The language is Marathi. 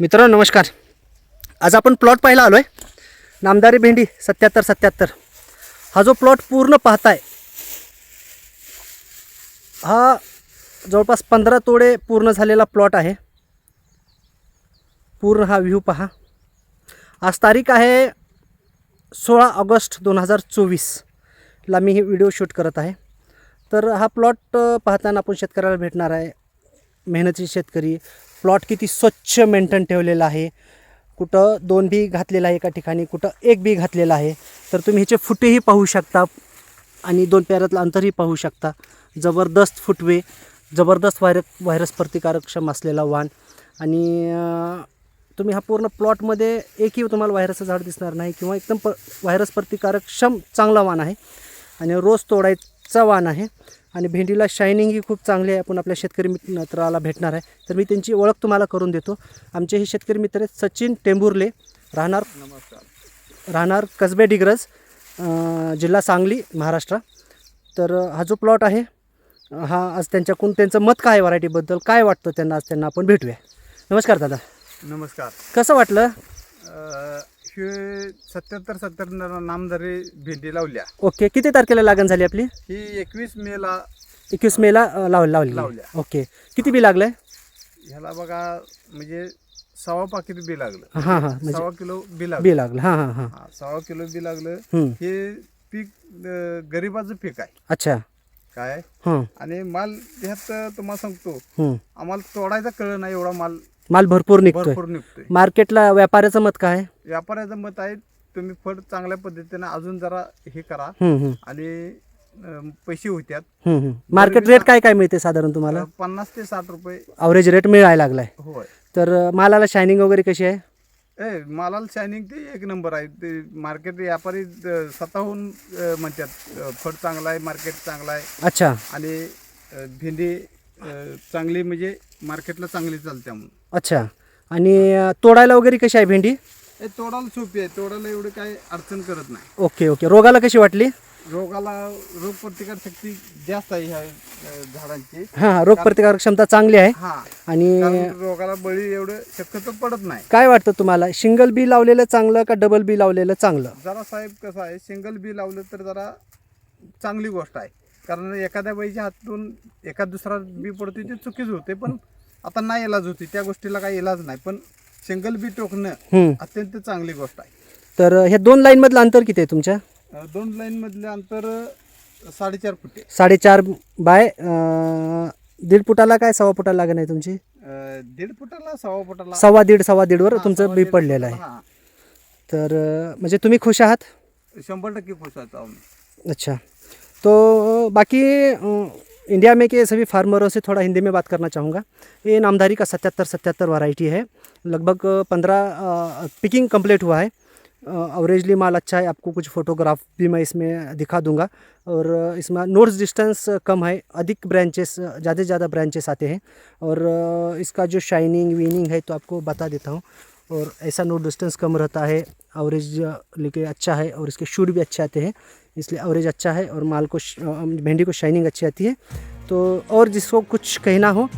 मित्रांनो नमस्कार. आज आपण प्लॉट पाहायला आलो आहे नामदारी भेंडी सत्याहत्तर सत्याहत्तर. हा जो प्लॉट पूर्ण पाहताय हा जवळपास पंधरा तोडे पूर्ण झालेला प्लॉट आहे. पूर्ण हा व्ह्यू पहा. आज तारीख आहे सोळा ऑगस्ट दोन हजार चोवीसला मी हे व्हिडिओ शूट करत आहे. तर हा प्लॉट पाहताना आपण शेतकऱ्याला भेटणार आहे. मेहनती शेतकरी प्लॉट किती स्वच्छ मेंटेन ठेवलेला आहे. कुठं दोन बी घातलेला आहे एका ठिकाणी कुठं एक बी घातलेला आहे. तर तुम्ही ह्याचे फुटेही पाहू शकता आणि दोन पॅरातलं अंतरही पाहू शकता. जबरदस्त फुटवे जबरदस्त व्हायरस व्हायरस प्रतिकारक्षम असलेला वाण. आणि तुम्ही हा पूर्ण प्लॉटमध्ये एकही तुम्हाला व्हायरसचं झाड दिसणार नाही किंवा एकदम प व्हायरस प्रतिकारक्षम चांगला वाण आहे. आणि रोज तोडायचा वाण आहे. आणि भेंडीला शायनिंग ही खूप चांगली आहे. आपण आपल्या शेतकरी मित्राला भेटणार आहे. तर मी त्यांची ओळख तुम्हाला करून देतो. आमचे हे शेतकरी मित्र आहेत सचिन टेंभुर्ले राहणार राहणार कसबे डिग्रज जिल्हा सांगली महाराष्ट्र. तर हा जो प्लॉट आहे हा आज त्यांच्याकडून त्यांचं मत काय व्हरायटीबद्दल? काय वाटतं त्यांना? आज त्यांना आपण भेटूया. नमस्कार दादा. नमस्कार. कसं वाटलं? हे सत्याहत्तर सत्तर नामदारी भेंडी लावल्या ओके किती तारखेला लागण झाली आपली? ही एकवीस मेला एकवीस मेला अं, लाव लावली. लावल्या. ओके. किती बी लागलं ह्याला बघा म्हणजे सव्वा पाकिट बी लागलं. हां हां म्हणजे सव्वा किलो बी लागलं. बी लागलं. हां हां हां. हा, सव्वा किलो बी लागलं. हं, हे पीक अ, गरिबाचं पीक आहे. अच्छा. काय? हां. आणि माल ह्यात तुम्हाला सांगतो. आम्हाला तोडायचा कळ नाही एवढा माल माल भरपूर निघतोय. भरपूर निघतोय. मार्केटला व्यापाऱ्याचं मत काय? आहे? व्यापाऱ्याचं मत आहे तुम्ही फळ चांगल्या पद्धतीने अजून जरा हे करा. आणि अ, पैसे होत्यात. मार्केट रेट काय काय मिळते साधारण तुम्हाला? पन्नास ते साठ रुपये. अवरेज रेट मिळायला लागलाय. होय. तर अं, मालाला शायनिंग वगैरे कशी आहे? ए मालाला शायनिंग ते एक नंबर आहे. ते मार्केट व्यापारी अ, स्वतःहून अ, म्हणतात अ, फळ चांगला आहे मार्केट चांगला आहे. अच्छा. आणि अ, भेंडी अ, चांगली म्हणजे मार्केटला चांगली चालते म्हणून. अच्छा. आणि तोडायला वगैरे कशी आहे भेंडी? ए तोडायला सोपी आहे. तोडायला एवढं काही अडचण करत नाही. Okay okay. रोगाला कशी वाटली? रोगाला रोगप्रतिकार शक्ती जास्त आहे ह्या अ, झाडांची. हां रोगप्रतिकारक क्षमता चांगली आहे. हा. आणि कारण रोगाला बळी एवढं शक्यतो पडत नाही. काय वाटतं तुम्हाला? सिंगल बी लावलेलं चांगलं का डबल बी लावलेलं चांगलं? जरा साहेब कसं आहे सिंगल बी लावलं तर जरा चांगली गोष्ट आहे. कारण एखाद्या बाईच्या हातून एखाद दुसरा बी पडतो ते चुकीच होते पण आता नाही इलाज होती त्या गोष्टीला काही इलाज नाही पण सिंगल बी टोकणं. अत्यंत चांगली गोष्ट आहे. तर ह्या दोन लाईनमधलं अंतर किती आहे तुमच्या? अं, दोन लाईन मधले अंतर अं, साडेचार फुटे. साडेचार बाय अं, दीड फुटाला काय सव्वा फुटाला लागण आहे तुमची? अं, दीड फुटाला सव्वा फुटाला. सव्वा दीड सव्वा दीडवर तुमचं बी पडलेलं आहे. हा. तर अं, म्हणजे तुम्ही खुश आहात? शंभर टक्के खुश आहोत आम्ही. अच्छा. तो बाकी अ, इंडिया में के सभी फार्मरों से थोड़ा हिंदी में बात करना चाहूँगा। ये नामधारी का सत्याहत्तर सत्याहत्तर वैरायटी है। लगभग पंद्रह पिकिंग कंप्लीट हुआ है। अवरेजली माल अच्छा है। आपको कुछ फोटोग्राफ भी मैं इसमें दिखा दूँगा। और इसमें नोट्स डिस्टेंस कम है। अधिक ब्रांचेस, ज़्यादा से ज़्यादा ब्रांचेस आते हैं। और इसका जो शाइनिंग, वीनिंग है तो आपको बता देता हूँ। और ऐसा नोट डिस्टेंस कम रहता है। एवरेज लेके अच्छा है और इसके शूट भी अच्छे आते हैं। इसलिए एवरेज अच्छा है और माल को भिंडी को शाइनिंग अच्छी आती है। तो और जिसको कुछ कहना हो